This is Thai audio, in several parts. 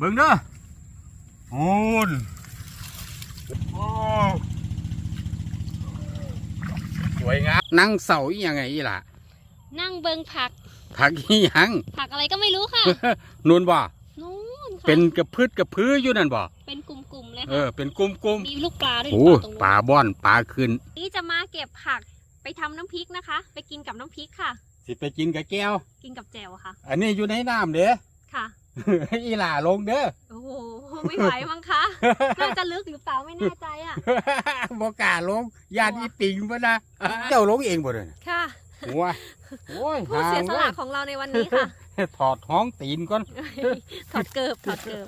เบิ่งเด้อโอ้นโอ้สวยงามนั่งเสาอีหยังไงอีหล่ะนั่งเบิงผัก ผักอีหยังผักอะไรก็ไม่รู้ค่ะ นูนบ่นู่นค่ะ เป็นกระพืดกระพืออยู่นั่นบ่เป็นกลุ่มๆเลยเอค่ะ อเป็นกลุ่มมีลูกปลาด้วยๆโอ้หรือเปล่าตรงนู้นปลาบ้อนปลาขึ้น นี่จะมาเก็บผักไปทำน้ำพริกนะคะ ไปกินกับน้ำพริกค่ะ สิไปกินกับแก้ว กินกับแจ่วค่ะ อันนี้อยู่ในน้ำเด้ค่ะ อีหล่าลงเด้อ โอ้โหไม่ไหวมั้งคะน่าจะลึกหรือเปล่าไม่แน่ใจอะบ่กล้าลงญาติอีปิงบ่นะ เจ้าลงเองบ่เด้อค่ะหัวโอ้ยผู้เสียสละหาของเราในวันนี้ค่ะเว้ยถอดท้องตีนก่อน ถอดเกิบถอดเกิบ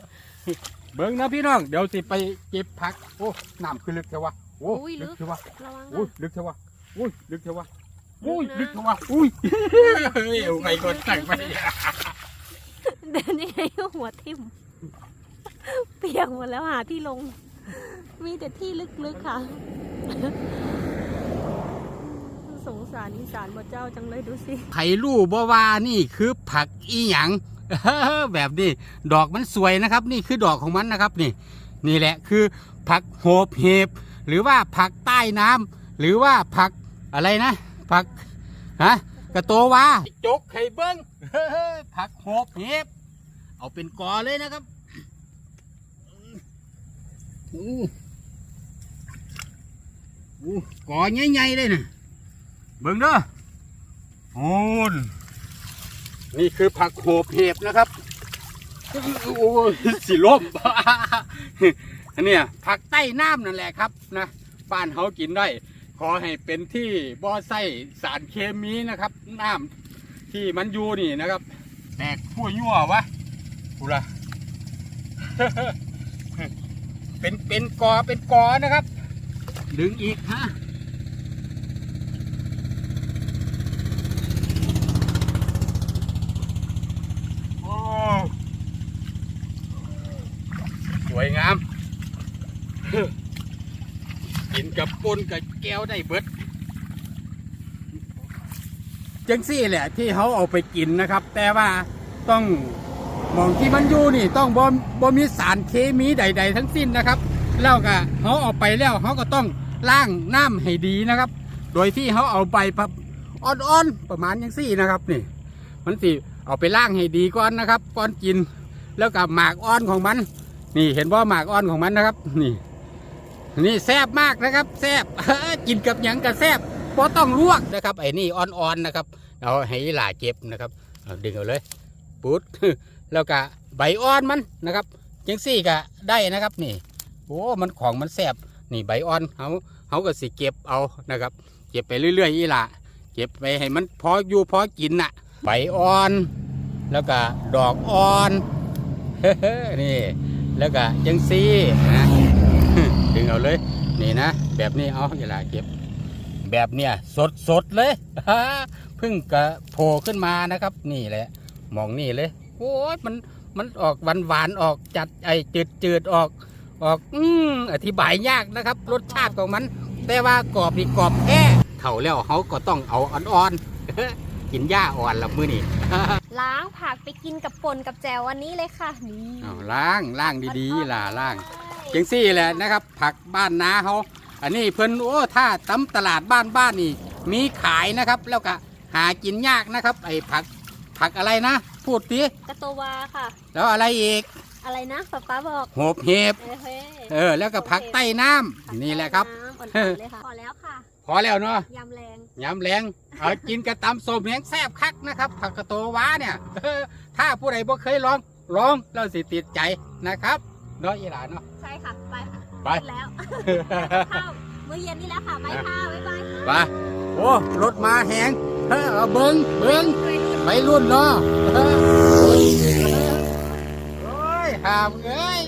เบิ่งนะพี่น้อง เดี๋ยวสิไปเก็บผัก โอ้น้ำคือลึกเทวะโอ้อุ้ยลึลึกกเทวะระวังอุ้ยนะลึกเทวะอุ้ยลึกเทวะอุ้ยลึลึกกนะเทวะอุ้ยเฮ้ยเอาไงก่อนตั้งไป เดินยังไงก็หัวทิ่ม เปียกหมดแล้วหาที่ลง มีแต่ที่ลึกๆค่ะ สงสารอีสานบ่เจ้าจังเลยดูสิไผ่ลู่บ่ว่านี่คือผักอีหยัง แบบนี้ ดอกมันสวยนะครับ นี่คือดอกของมันนะครับ นี่ นี่แหละคือผักโหบเห็บหรือว่าผักใต้น้ำหรือว่าผักอะไรนะ ผักฮะกระโตวาจกไข่เบิ้ง ผักโหบเห็บ เอาเป็นกอเลยนะครับอู้อู้กอใหญ่ๆเลยนะเบิ้งเด้อโอ้นนี่คือผักโหบเห็บนะครับโอ้สิลมอันเนี้ยผักใต้น้ำนั่นแหละครับนะบ้านเขากินได้ ขอให้เป็นที่บ่อไส้สารเคมีนะครับ น้ำที่มันอยู่นี่นะครับ แตกขั้วยั่ววะูละเป็นเป็นกอเป็นกอนะครับ ดึงอีกฮะโอ้สวยงามกินกับปนกับแก้วได้เบิดจังซี่แหละที่เขาเอาไปกินนะครับ แต่ว่าต้อง หมองที่มันอยู่นี่ต้องบ่บ่มีสารเคมีใด ๆ ทั้งสิ้นนะครับ แล้วก็เขาเอาไปแล้วเขาก็ต้องล้างน้ำให้ดีนะครับ โดยที่เขาเอาใบพับอ่อนๆประมาณยังซี่นะครับนี่ มันสิเอาไปล้างให้ดีก่อนนะครับก่อนกิน แล้วกับหมากอ่อนของมัน นี่เห็นว่าหมากอ่อนของมันนะครับ นี่นี่แซ่บมากนะครับแซ่บกินกับหยังกับแซ่บเพราะต้องลวกนะครับไอ้นี่อ่อนๆนะครับ เอาให้หล่าเก็บนะครับเอาดึงเอาเลย ปุ๊ดแล้วก็ใบอ่อนมันนะครับจังซี่ก็ได้นะครับนี่โอ้มันของมันแซ่บนี่ใบอ่อนเขาเขาก็สิเก็บเอานะครับ เก็บไปเรื่อยๆอีหละเก็บไปให้มันพออยู่พอกินน่ะใบอ่อน แล้วก็ดอกอ่อนนี่แล้วก็จังซี่นะดึงเอาเลยนี่นะแบบนี้เอาอย่าลาเก็บ แบบเนี้ยสดสดๆเลยเพิ่งกระโผล่ขึ้นมานะครับ นี่แหละ มองนี่เลยโอ้ยมันมันออกหวานหวานๆออกจัดไอจืดจืดๆออก ออกอืมอธิบายยากนะครับ รสชาติของมัน แต่ว่ากรอบนี่กรอบแท้เท่าแล้วเขาก็ต้องเอาอ่อนๆกินหญ้าอ่อนละมือนี่ล้างผักไปกินกับป่นกับแจ่ววันนี้เลยค่ะนี่เอาล้างล้างดีๆล่ะล้างจังซี่แหละนะครับ ผักบ้านนาเขาอันนี้เพิ่นโอ้ถ้าตำตลาดบ้านบ้านนี่มีขายนะครับ แล้วก็หากินยากนะครับ ไอ้ผัก ผักอะไรนะ พูดทีกระโตวาค่ะ แล้วอะไรอีก อะไรนะป๊าป๊าบอกโหบเห็บ เอ้ยเฮ้ยเออ แล้วก็ผักใต้น้ำนี่แหละครับ น้ำอ่อนๆเลยค่ะพอแล้วค่ะพอแล้วเนาะยำแรงยำแรงเอากินกระตำส้มแหงแซ่บคักนะครับ ผักกระโตว้าเนี่ยถ้าผู้ใดบ่เคยลองลองแล้วสิติดใจนะครับเนาะอีหลานเนาะใช่ค่ะไปค่ะไปแล้วข้าวมื้อเย็นนี่แล้วค่ะไปค่ะบ๊ายบายไปโอ้รถมาแหงเออเอาเบิ้งเบิ้งไปรุ่น ไปรุ่นเนาะโอ้ยหามเอ้ย